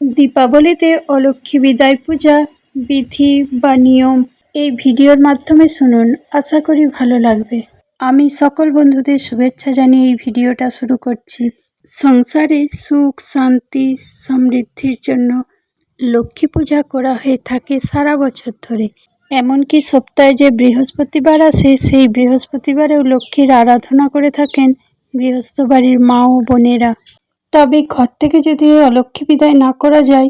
দীপাবলিতে অলক্ষ্মী বিদায় পূজা, বিধি বা নিয়ম এই ভিডিওর মাধ্যমে শুনুন। আশা করি ভালো লাগবে। আমি সকল বন্ধুদের শুভেচ্ছা জানিয়ে এই ভিডিওটা শুরু করছি। সংসারে সুখ, শান্তি, সমৃদ্ধির জন্য লক্ষ্মী পূজা করা হয়ে থাকে সারা বছর ধরে। এমনকি সপ্তাহে যে বৃহস্পতিবার আসে, সেই বৃহস্পতিবারেও লক্ষ্মীর আরাধনা করে থাকেন গৃহস্থ বাড়ির মা ও বোনেরা। তবে ঘর থেকে যদি এই অলক্ষ্মী বিদায় না করা যায়,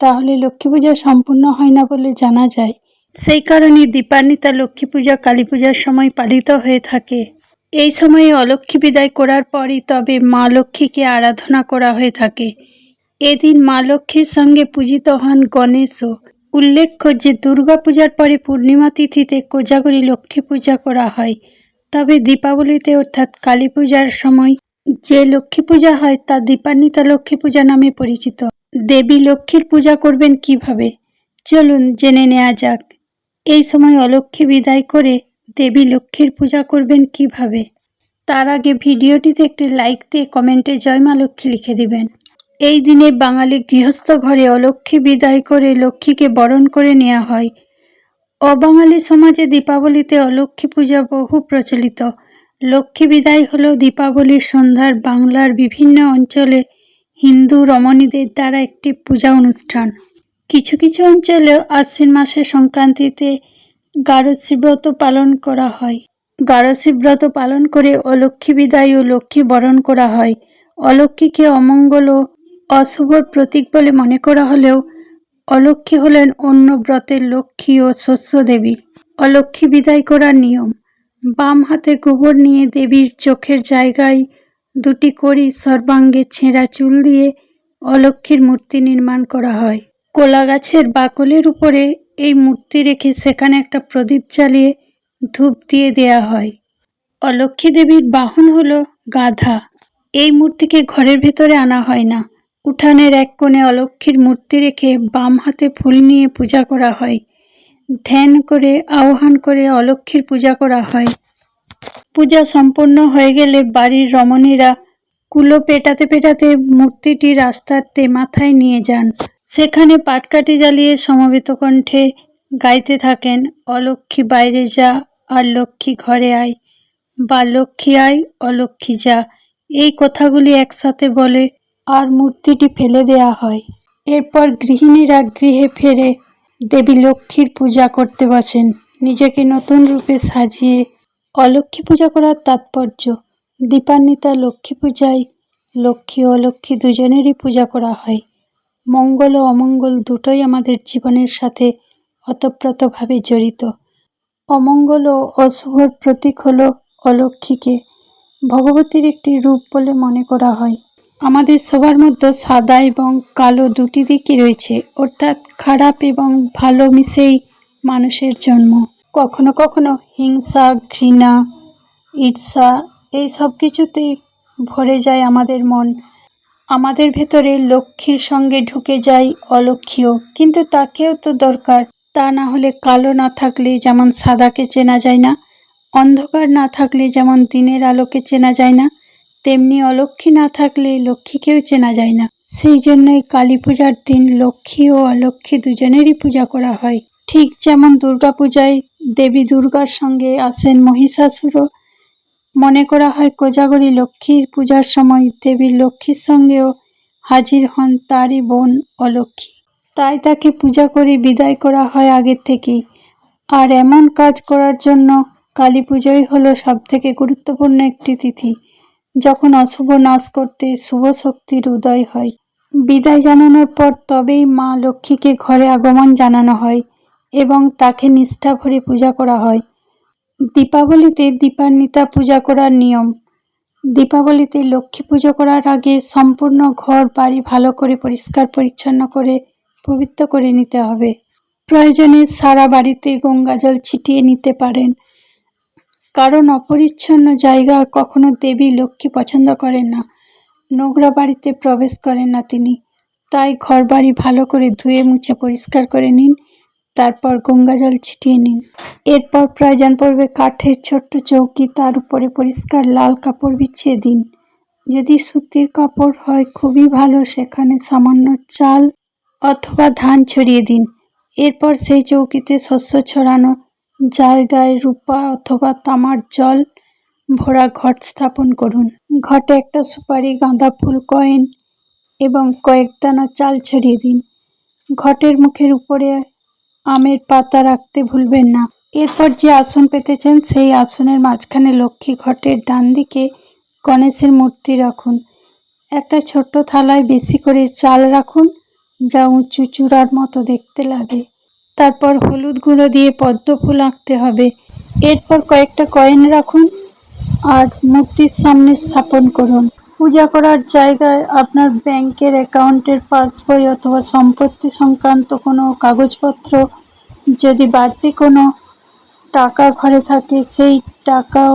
তাহলে লক্ষ্মী পূজা সম্পূর্ণ হয় না বলে জানা যায়। সেই কারণে দীপান্বিতা লক্ষ্মী পূজা, কালী পূজার সময় পালিত হয়ে থাকে। এই সময়ে অলক্ষ্মী বিদায় করার পরই তবে মা লক্ষ্মীকে আরাধনা করা হয়ে থাকে। এদিন মা লক্ষ্মীর সঙ্গে পূজিত হন গণেশও উল্লেখ্য যে দুর্গা পূজার পরে পূর্ণিমা তিথিতে কোজাগরী লক্ষ্মী পূজা করা হয়। তবে দীপাবলিতে অর্থাৎ কালী পূজার সময় যে লক্ষ্মী পূজা হয় তা দীপান্বিতা লক্ষ্মী পূজা নামে পরিচিত। দেবী লক্ষ্মীর পূজা করবেন কীভাবে? চলুন জেনে নেওয়া যাক। এই সময় অলক্ষ্মী বিদায় করে দেবী লক্ষ্মীর পূজা করবেন কীভাবে? তার আগে ভিডিওটিতে একটি লাইক দিয়ে কমেন্টে জয় মা লক্ষ্মী লিখে দিবেন। এই দিনে বাঙালি গৃহস্থ ঘরে অলক্ষ্মী বিদায় করে লক্ষ্মীকে বরণ করে নেওয়া হয়। অবাঙালি সমাজে দীপাবলিতে অলক্ষ্মী পূজা বহু প্রচলিত। লক্ষ্মী বিদায় হল দীপাবলির সন্ধ্যার বাংলার বিভিন্ন অঞ্চলে হিন্দু রমণীদের দ্বারা একটি পূজা অনুষ্ঠান। কিছু কিছু অঞ্চলেও আশ্বিন মাসের সংক্রান্তিতে গারসী ব্রত পালন করা হয়। গারসী ব্রত পালন করে অলক্ষ্মী বিদায় ও লক্ষ্মী বরণ করা হয়। অলক্ষ্মীকে অমঙ্গল ও অশুভর প্রতীক বলে মনে করা হলেও অলক্ষ্মী হলেন অন্য ব্রতের লক্ষ্মী ও শস্য দেবী। অলক্ষ্মী বিদায় করার নিয়ম। বাম হাতে গোবর নিয়ে দেবীর চোখের জায়গায় দুটি কড়ি সর্বাঙ্গে ছেঁড়া চুল দিয়ে অলক্ষ্মীর মূর্তি নির্মাণ করা হয়। কোলা গাছের বাকলের উপরে এই মূর্তি রেখে সেখানে একটা প্রদীপ জ্বালিয়ে ধূপ দিয়ে দেয়া হয়। অলক্ষ্মী দেবীর বাহন হলো গাধা। এই মূর্তিকে ঘরের ভেতরে আনা হয় না। উঠানের এক কোণে অলক্ষ্মীর মূর্তি রেখে বাম হাতে ফুল নিয়ে পূজা করা হয়। ধ্যান করে, আহ্বান করে অলক্ষ্মীর পূজা করা হয়। পূজা সম্পন্ন হয়ে গেলে বাড়ির রমণীরা কুলো পেটাতে পেটাতে মূর্তিটি রাস্তাতে মাথায় নিয়ে যান। সেখানে পাটকাঠি জ্বালিয়ে সমবেত কণ্ঠে গাইতে থাকেন, অলক্ষ্মী বাইরে যা, আর লক্ষ্মী ঘরে আয়, বা লক্ষ্মী আয়, অলক্ষ্মী যা। এই কথাগুলি একসাথে বলে আর মূর্তিটি ফেলে দেয়া হয়। এরপর গৃহিণীরা গৃহে ফেরে দেবী লক্ষ্মীর পূজা করতে বসেন। নিজেকে নতুন রূপে সাজিয়ে অলক্ষ্মী পূজা করার তাৎপর্য। দীপান্বিতা লক্ষ্মী পূজায় লক্ষ্মী অলক্ষ্মী দুজনেরই পূজা করা হয়। মঙ্গল ও অমঙ্গল দুটোই আমাদের জীবনের সাথে অতপ্রতভাবে জড়িত। অমঙ্গল ও অশুভর প্রতীক হল অলক্ষ্মীকে। ভগবতীর একটি রূপ বলে মনে করা হয়। আমাদের সবার মধ্যে সাদা এবং কালো দুটি দিকই রয়েছে, অর্থাৎ খারাপ এবং ভালো মিশেই মানুষের জন্ম। কখনো কখনো হিংসা, ঘৃণা, ঈর্ষা এই সব কিছুতেই ভরে যায় আমাদের মন। আমাদের ভেতরে লক্ষ্মীর সঙ্গে ঢুকে যায় অলক্ষ্মীও, কিন্তু তাকেও তো দরকার। তা না হলে কালো না থাকলে যেমন সাদাকে চেনা যায় না, অন্ধকার না থাকলে যেমন দিনের আলোকে চেনা যায় না তেমনি অলক্ষ্মী না থাকলে লক্ষ্মীকেও চেনা যায় না। সেই জন্যই কালী পূজার দিন লক্ষ্মী ও অলক্ষ্মী দুজনেরই পূজা করা হয়। ঠিক যেমন দুর্গা পূজায় দেবী দুর্গার সঙ্গে আসেন মহিষাসুরও। মনে করা হয় কোজাগরী লক্ষ্মীর পূজার সময় দেবী লক্ষ্মীর সঙ্গেও হাজির হন তারই বোন অলক্ষ্মী। তাই তাকে পূজা করে বিদায় করা হয় আগের থেকেই। আর এমন কাজ করার জন্য কালী পুজোই হলো সবথেকে গুরুত্বপূর্ণ একটি তিথি। যখন অশুভ নাশ করতে শুভ শক্তির উদয় হয়, বিদায় জানানোর পর তবেই মা লক্ষ্মীকে ঘরে আগমন জানানো হয় এবং তাকে নিষ্ঠা ভরে পূজা করা হয়। দীপাবলিতে দীপান্বিতা পূজা করার নিয়ম। দীপাবলিতে লক্ষ্মী পুজো করার আগে সম্পূর্ণ ঘর বাড়ি ভালো করে পরিষ্কার পরিচ্ছন্ন করে পবিত্র করে নিতে হবে। প্রয়োজনে সারা বাড়িতে গঙ্গা জল ছিটিয়ে নিতে পারেন। কারণ অপরিচ্ছন্ন জায়গা কখনো দেবী লক্ষ্মী পছন্দ করেন না। নোংরা বাড়িতে প্রবেশ করেন না তিনি। তাই ঘর বাড়ি ভালো করে ধুয়ে মুছে পরিষ্কার করে নিন, তারপর গঙ্গা জল ছিটিয়ে নিন। এরপর প্রয়োজন পড়বে কাঠের ছোট্ট চৌকি, তার উপরে পরিষ্কার লাল কাপড় বিছিয়ে দিন। যদি সুতির কাপড় হয়, খুবই ভালো, সেখানে সামান্য চাল অথবা ধান ছড়িয়ে দিন। এরপর সেই চৌকিতে শস্য ছড়ানো জায়গায় রূপা অথবা তামার জল ভরা ঘট স্থাপন করুন। ঘটে একটা সুপারি গাঁদা ফুল কয়েন এবং কয়েক দানা চাল ছড়িয়ে দিন। ঘটের মুখের উপরে আমের পাতা রাখতে ভুলবেন না। এরপর যে আসন পেতেছেন, সেই আসনের মাঝখানে লক্ষ্মী ঘটের ডান দিকে গণেশের মূর্তি রাখুন। একটা ছোট্ট থালায় বেশি করে চাল রাখুন, যা উঁচু চূড়ার মতো দেখতে লাগে। তারপর হলুদ গুঁড়ো দিয়ে পদ্ম ফুল আঁকতে হবে। এরপর কয়েকটা কয়েন রাখুন আর মূর্তির সামনে স্থাপন করুন। পূজা করার জায়গায় আপনার ব্যাংকের অ্যাকাউন্টের পাসবই অথবা সম্পত্তি সংক্রান্ত কোনো কাগজপত্র, যদি বাড়তি কোনো টাকা ঘরে থাকে সেই টাকাও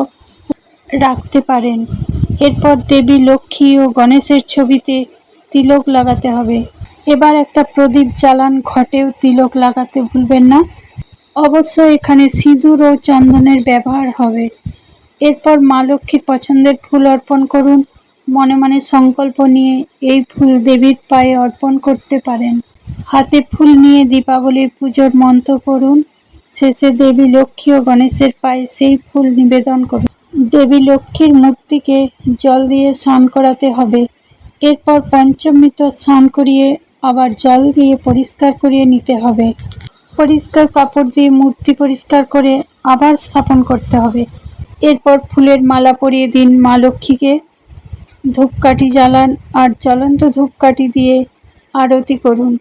রাখতে পারেন। এরপর দেবী, লক্ষ্মী ও গণেশের ছবিতে তিলক লাগাতে হবে। এবার একটা প্রদীপ জ্বালান, ঘটেও তিলক লাগাতে ভুলবেন না। অবশ্য এখানে সিঁদুর ও চন্দনের ব্যবহার হবে। এরপর মা লক্ষ্মীর পছন্দের ফুল অর্পণ করুন। মনে মনে সংকল্প নিয়ে এই ফুল দেবীর পায়ে অর্পণ করতে পারেন। হাতে ফুল নিয়ে দীপাবলির পুজোর মন্ত্র পড়ুন। শেষে দেবী লক্ষ্মী ও গণেশের পায়ে সেই ফুল নিবেদন করুন। দেবী লক্ষ্মীর মূর্তিকে জল দিয়ে স্নান করাতে হবে। এরপর পঞ্চমৃত স্নান করিয়ে আবার জল দিয়ে পরিষ্কার করিয়ে নিতে হবে। পরিষ্কার কাপড় দিয়ে মূর্তি পরিষ্কার করে আবার স্থাপন করতে হবে। এরপর ফুলের মালা পরিয়ে দিন মা লক্ষ্মীকে। ধূপকাঠি জ্বালান আর জ্বলন্ত ধূপকাঠি দিয়ে আরতি করুন।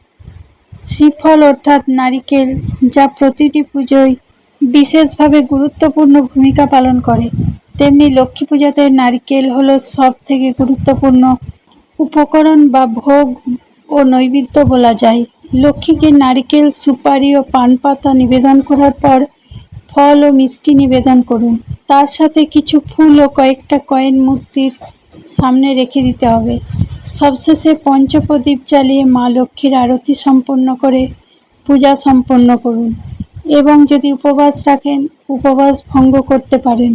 শ্রীফল অর্থাৎ নারিকেল যা প্রতিটি পুজোয় বিশেষভাবে গুরুত্বপূর্ণ ভূমিকা পালন করে। তেমনি লক্ষ্মী পূজাতে নারকেল হলো সব থেকে গুরুত্বপূর্ণ উপকরণ বা ভোগ ও নৈবেদ্য বলা যায়। লক্ষ্মীকে নারকেল, সুপারি ও পান পাতা নিবেদন করার পর ফল ও মিষ্টি নিবেদন করুন। তার সাথে কিছু ফুল ও কয়েকটা কয়েন মূর্তির সামনে রেখে দিতে হবে। সবশেষে পঞ্চপ্রদীপ জ্বালিয়ে মা লক্ষ্মীর আরতি সম্পন্ন করে পূজা সম্পন্ন করুন এবং যদি উপবাস রাখেন, উপবাস ভঙ্গ করতে পারেন।